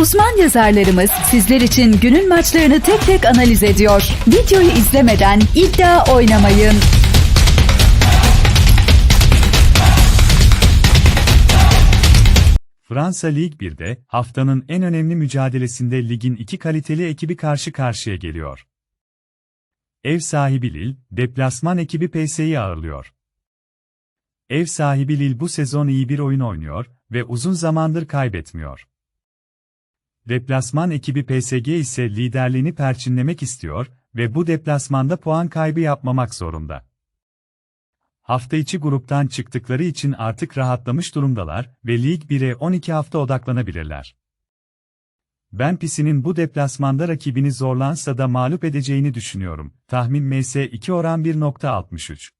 Uzman yazarlarımız sizler için günün maçlarını tek tek analiz ediyor. Videoyu izlemeden iddia oynamayın. Fransa Lig 1'de haftanın en önemli mücadelesinde ligin iki kaliteli ekibi karşı karşıya geliyor. Ev sahibi Lille, deplasman ekibi PSG'yi ağırlıyor. Ev sahibi Lille bu sezon iyi bir oyun oynuyor ve uzun zamandır kaybetmiyor. Deplasman ekibi PSG ise liderliğini perçinlemek istiyor ve bu deplasmanda puan kaybı yapmamak zorunda. Hafta içi gruptan çıktıkları için artık rahatlamış durumdalar ve Lig 1'e 12 hafta odaklanabilirler. Ben Pisi'nin bu deplasmanda rakibini zorlansa da mağlup edeceğini düşünüyorum. Tahmin MS 2 oran 1.63.